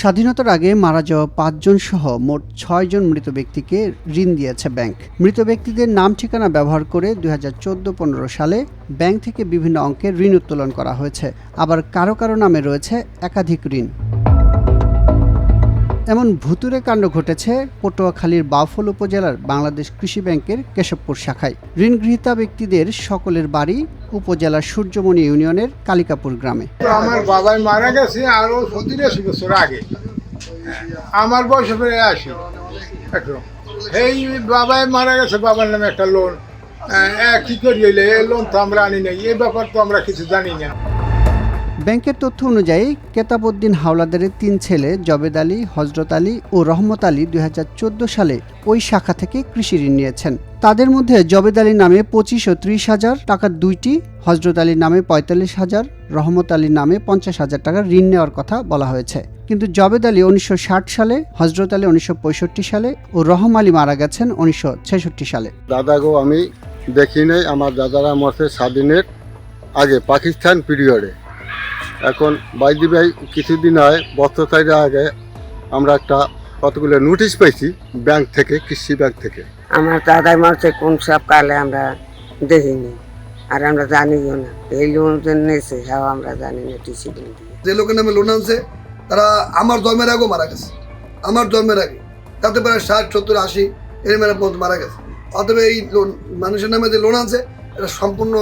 স্বাধীনতার আগে মারা যাওয়া পাঁচজন সহ মোট ছয়জন মৃত ব্যক্তিকে ঋণ দিয়েছে ব্যাংক। মৃত ব্যক্তিদের নাম, ঠিকানা ব্যবহার করে দুই হাজার চোদ্দ পনেরো সালে ব্যাংক থেকে বিভিন্ন অঙ্কের ঋণ উত্তোলন করা হয়েছে। আবার কারও কারও নামে রয়েছে একাধিক ঋণ। এমন ভুতুরে কাণ্ড ঘটেছে পটুয়াখালীর বাউফল উপজেলার বাংলাদেশ কৃষি ব্যাংকের কেশবপুর শাখায়। ঋণ গৃহীতা ব্যক্তিদের সকলের বাড়ি উপজেলার সূর্যমণি ইউনিয়নের কালিকাপুর গ্রামে। আমার বাবাই মারা গেছে আরও সতেরোশি বছর আগে। আমার বয়স আশি। এখন এই বাবাই মারা গেছে, বাবার নামে একটা লোন কি করি লোন তো আমরা আনি নাই। এই ব্যাপার তো আমরা কিছু জানি না। ব্যাংকের তথ্য অনুযায়ী কেতাবউদ্দিন হাওলাদারের তিন ছেলে জবেদ আলী হজরত আলী ও রহমত আলী দু হাজার চোদ্দ সালে ওই শাখা থেকে কৃষি ঋণ নিয়েছেন। তাদের মধ্যে জবেদ আলীর নামে পঁচিশ ও ত্রিশ হাজার টাকার দুইটি হজরত আলীর নামে পঁয়তাল্লিশ হাজার, রহমত আলীর নামে পঞ্চাশ হাজার টাকার ঋণ নেওয়ার কথা বলা হয়েছে। কিন্তু জবেদ আলী উনিশশো ষাট সালে হজরত আলী উনিশশো পঁয়ষট্টি সালে ও রহম আলী মারা গেছেন উনিশশো ছেষট্টি সালে। দাদাগো, আমি দেখি নাই, আমার দাদারা মরছে স্বাধীনের আগে, পাকিস্তান পিরিয়ডে। এখন বাইদি ভাই কিছুদিন হয় বছর চাইরে আগে আমরা একটা কতগুলো নোটিশ পাইছি ব্যাংক থেকে কৃষি ব্যাংক থেকে। আমার দাদাই মারছে কোন সব কালে আমরা দেখিনি। আর আমরা জানিও না। এই লোন যে নিয়েছে হ্যাঁ আমরা জানি না টিসি লোন যে লোকের নামে লোন আনছে তারা আমার জন্মের আগেও মারা গেছে। আমার জন্মের আগে। তাতে প্রায় ষাট সত্তর আশি এর মানে পর্যন্ত মারা গেছে। অতএব এই লোন মানুষের নামে যে লোন আনছে এটা সম্পূর্ণ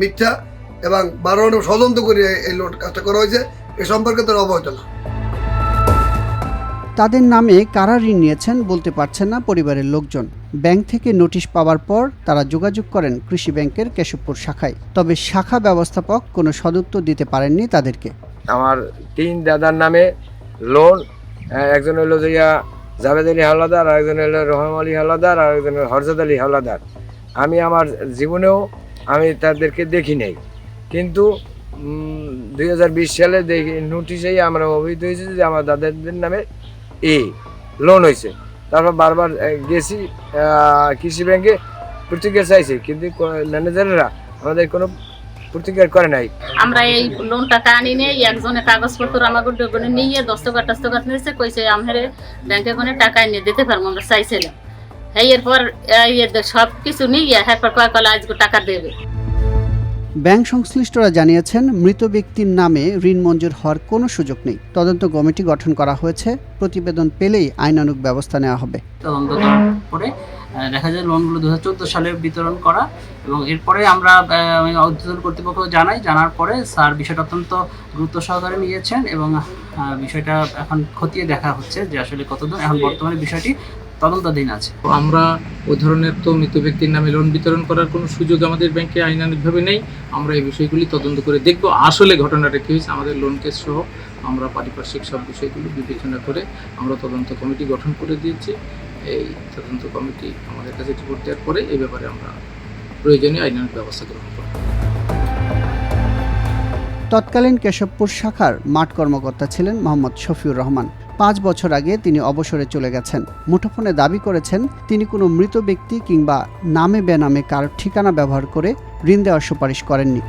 মিথ্যা। এবং বারো ষড়যন্ত্র করে এই লোন কাজটা করা হয়েছে এ সম্পর্কে তারা অবহিত না। তাদের নামে কারা ঋণ নিয়েছেন বলতে পারছেন না পরিবারের লোকজন। ব্যাংক থেকে নোটিশ পাওয়ার পর তারা যোগাযোগ করেন কৃষি ব্যাংকের কেশবপুর শাখায়। তবে শাখা ব্যবস্থাপক কোনো সদুত্তর দিতে পারেননি তাদেরকে। আমার তিন দাদার নামে লোন একজন হলো যে জাভেদ আলী হাওলাদার আর একজন হলো রহম আলী হাওলাদার আর একজন হলো হরজত আলী হাওলাদার আমি আমার জীবনেও আমি তাদেরকে দেখি নাই। কিন্তু দুই হাজার বিশ সালে দেখি নোটিশেই আমরা অভিহিত হয়েছি যে আমার দাদাদের নামে এ লোন হয়েছে। তারপর বারবার গেছি কৃষি ব্যাংকে প্রতিক্রিয়া চাইছি, কিন্তু ম্যানেজাররা আমাদের কোনো প্রতিক্রিয়া করে নাই। আমরা এই লোন টাকা আনি নেই, একজনে কাগজপত্র আমাকে ডবনে নিয়ে দস্তকাত টস্তকাত নিয়েছে, কইছে, আমহেরে ব্যাংকে কোনো টাকা এনে দিতে পারব আমরা চাইছিলাম হ্যাঁ এরপর সব কিছু নিয়ে এরপর কয় কলে আজকে টাকা দেবে। ব্যাংক সংশ্লিষ্টরা জানিয়েছেন মৃত ব্যক্তির নামে ঋণ মঞ্জুর হওয়ার কোনো সুযোগ নেই। তদন্ত কমিটি গঠন করা হয়েছে। প্রতিবেদন পেলেই আইনানুগ ব্যবস্থা নেওয়া হবে। তদন্ত আহ, দেখা যায় লোনগুলো দু হাজার সালে বিতরণ করা এবং এরপরে আমরা ঊর্ধ্বতন কর্তৃপক্ষ জানাই। জানার পরে স্যার বিষয়টা অত্যন্ত গুরুত্ব সহকারে নিয়েছেন এবং বিষয়টা এখন খতিয়ে দেখা হচ্ছে যে আসলে কতদূর এখন বর্তমানে বিষয়টি তদন্তাধীন আছে। তো আমরা ওই ধরনের তো মৃত ব্যক্তির নামে লোন বিতরণ করার কোনো সুযোগ আমাদের ব্যাংকে আইনানিকভাবে নেই। আমরা এই বিষয়গুলি তদন্ত করে দেখব। আসলে ঘটনাটা কী হয়েছে? আমাদের লোন কেস সহ আমরা পারিপার্শ্বিক সব বিষয়গুলো বিবেচনা করে আমরা তদন্ত কমিটি গঠন করে দিয়েছি। এই তদন্ত কমিটি আমাদের কাছে রিপোর্ট দেওয়ার পরে এই ব্যাপারে আমরা প্রয়োজনীয় আইনানুগ ব্যবস্থা গ্রহণ করব। তৎকালীন কেশবপুর শাখার মাঠ কর্মকর্তা ছিলেন মোহাম্মদ শফিউর রহমান। পাঁচ বছর আগে তিনি অবসরে চলে গেছেন। মুঠোফোনে দাবি করেছেন, তিনি কোনো মৃত ব্যক্তি কিংবা নামে বেনামে কার ঠিকানা ব্যবহার করে ঋণ দেওয়ার সুপারিশ করেননি।